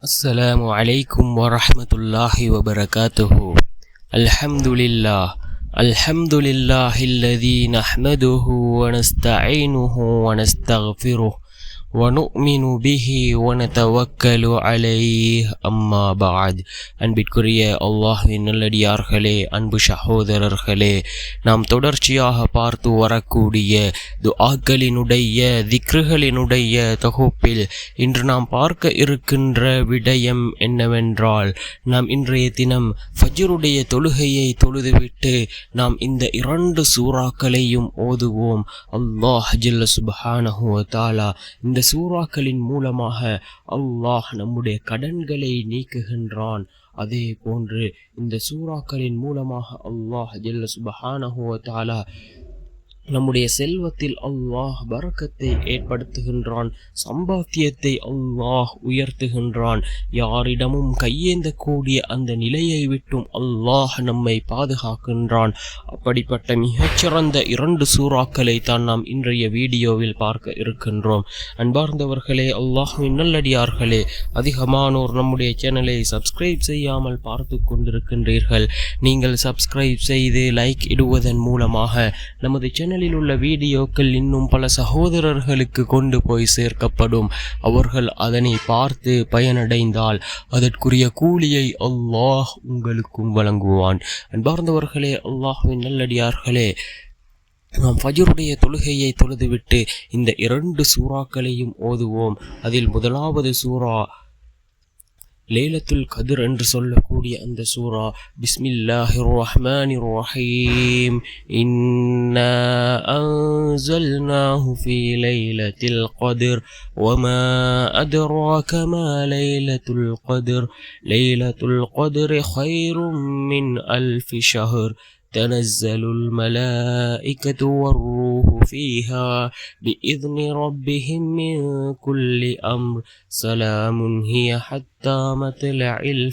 السلام عليكم ورحمة الله وبركاته. الحمد لله. الحمد لله الذي نحمده ونستعينه ونستغفره. வனுமினு பிஹி வனத்தவக்கலு அலைஹ் அம்மா பாத் அன்பிற்குரிய அல்லாஹின் நல்லடியார்களே அன்பு சகோதரர்களே நாம் தொடர்ச்சியாக பார்த்து வரக்கூடிய துஆக்களினுடைய திக்ருகளினுடைய தொகுப்பில் இன்று நாம் பார்க்க இருக்கின்ற விடயம் என்னவென்றால் நாம் இன்றைய தினம் ஃபஜ்ருடைய தொழுகையை தொழுதுவிட்டு நாம் இந்த இரண்டு சூறாக்களையும் ஓதுவோம். அல்லாஹ் ஜில்ல சுபஹானஹுவ தாலா இந்த இந்த சூறாக்களின் மூலமாக அல்லாஹ் நம்முடைய கடன்களை நீக்குகின்றான். அதே போன்று இந்த சூறாக்களின் மூலமாக அல்லாஹ் ஜெல்ல சுபஹானஹு வ நம்முடைய செல்வத்தில் அல்லாஹ் பறக்கத்தை ஏற்படுத்துகின்றான் சம்பாத்தியத்தை அல்லாஹ் உயர்த்துகின்றான். யாரிடமும் கையேந்தக்கூடிய அந்த நிலையை விட்டும் அல்லாஹ் நம்மை பாதுகாக்கின்றான். அப்படிப்பட்ட மிகச்சிறந்த இரண்டு சூறாக்களை தான் நாம் இன்றைய வீடியோவில் பார்க்க இருக்கின்றோம். அன்பார்ந்தவர்களே அல்லாஹுவின் நல்லடியார்களே அதிகமானோர் நம்முடைய சேனலை சப்ஸ்கிரைப் செய்யாமல் பார்த்து கொண்டிருக்கின்றீர்கள். நீங்கள் சப்ஸ்கிரைப் செய்து லைக் இடுவதன் மூலமாக நமது சேனல் சேனலில் உள்ள வீடியோக்கள் இன்னும் பல சகோதரர்களுக்கு கொண்டு போய் சேர்க்கப்படும். அவர்கள் அதனை பார்த்து பயனடைந்தால் அதற்குரிய கூலியை அல்லாஹ் உங்களுக்கும் வழங்குவான். அன்பார்ந்தவர்களே அல்லாஹுவின் நல்லடியார்களே நாம் ஃபஜருடைய தொழுகையை தொழுதுவிட்டு இந்த இரண்டு சூறாக்களையும் ஓதுவோம். அதில் முதலாவது சூறா லேலத்துல் கதிர் என்று சொல்லக்கூடிய அந்த சூரா பிஸ்மில்லாஹிர் ரஹ்மானிர் ரஹீம் இன்னா அன்சல்னாஹு ஃபீ லைலத்தில் கதிர் வமா அத்ராக மா லைலத்துல் கதிர் லைலத்துல் கதிர் خيرٌ من ألف شهر تنزل الملائكة والروح فيها بإذن ربهم من كل أمر سلام هي حتى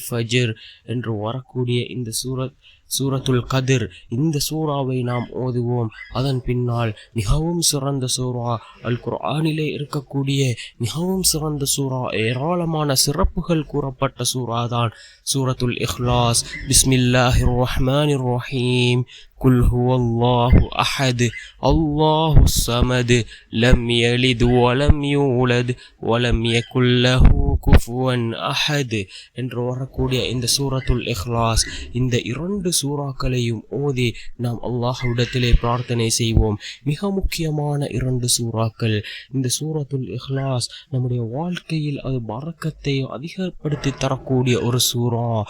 ஃபஜிர் என்று வரக்கூடிய இந்த சூரத் சூரத்துல் கதிர் இந்த சூறாவை நாம் ஓதுவோம் அதன் பின்னால் மிகவும் சிறந்த சூறா அல் குர்ஆனிலே இருக்கக்கூடிய மிகவும் சிறந்த சூறா ஏராளமான சிறப்புகள் கூறப்பட்ட சூறா தான் சூரத்துல் இஹ்லாஸ் பிஸ்மில்லாஹி ரஹ்மான் ரஹீம் குல் ஹுவல்லாஹு அஹது அல்லாஹு சமது லம் யலிது வலம் யூலது வலம் யகுல்லஹு குஃபுவன் அஹது என்று வரக்கூடிய இந்த சூரத்துல் இஹ்லாஸ் இந்த இரண்டு சூறாக்களையும் ஓதி நாம் அல்லாஹ்விடத்திலே பிரார்த்தனை செய்வோம். மிக முக்கியமான இரண்டு சூறாக்கள் இந்த சூரத்துல் இஹ்லாஸ் நம்முடைய வாழ்க்கையில் அது பறக்கத்தை அதிகப்படுத்தி தரக்கூடிய ஒரு சூறா.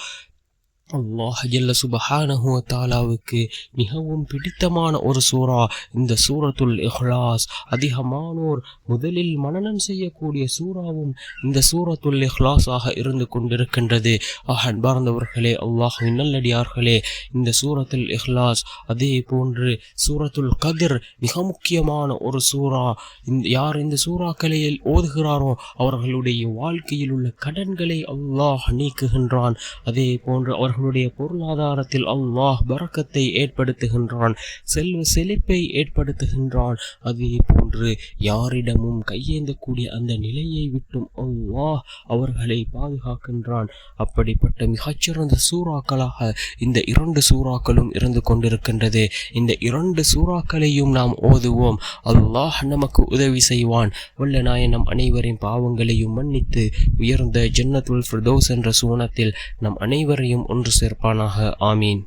அல்லாஹ் ஜல்ல சுபஹானஹு தாலாவுக்கு மிகவும் பிடித்தமான ஒரு சூறா. இந்த சூரத்துல் இஹ்லாஸ் அதிகமானோர் முதலில் மனனம் செய்யக்கூடிய சூறாவும் இந்த சூரத்துல் இஹ்லாஸாக இருந்து கொண்டிருக்கின்றது. ஆஹ் அன்பார்ந்தவர்களே அல்லாஹின் நல்லடியார்களே இந்த சூரத்துல் இஹ்லாஸ் அதே போன்று சூரத்துல் கதிர் மிக முக்கியமான ஒரு சூறா. இந்த யார் இந்த சூறாக்களில் ஓதுகிறாரோ அவர்களுடைய வாழ்க்கையில் உள்ள கடன்களை அல்லாஹ் நீக்குகின்றான். அதே போன்று அவர் அவர்களுடைய பொருளாதாரத்தில் அல்லாஹ் பறக்கத்தை ஏற்படுத்துகின்றான் செல்வ செழிப்பை ஏற்படுத்துகின்றான். அதே போன்று யாரிடமும் கையேந்தக்கூடிய அந்த நிலையை விட்டும் அல்லாஹ் அவர்களை பாதுகாக்கின்றான். அப்படிப்பட்ட மிகச்சிறந்த சூறாக்களாக இந்த இரண்டு சூறாக்களும் இருந்து கொண்டிருக்கின்றது. இந்த இரண்டு சூறாக்களையும் நாம் ஓதுவோம். அல்லாஹ் நமக்கு உதவி செய்வான். வல்ல நாயனம் அனைவரின் பாவங்களையும் மன்னித்து உயர்ந்த ஜன்னத்துல் ஃபிர்தோஸ் என்ற சூனத்தில் நம் அனைவரையும் ஒன்று ஒன்று சேர்ப்பானாக ஆமீன்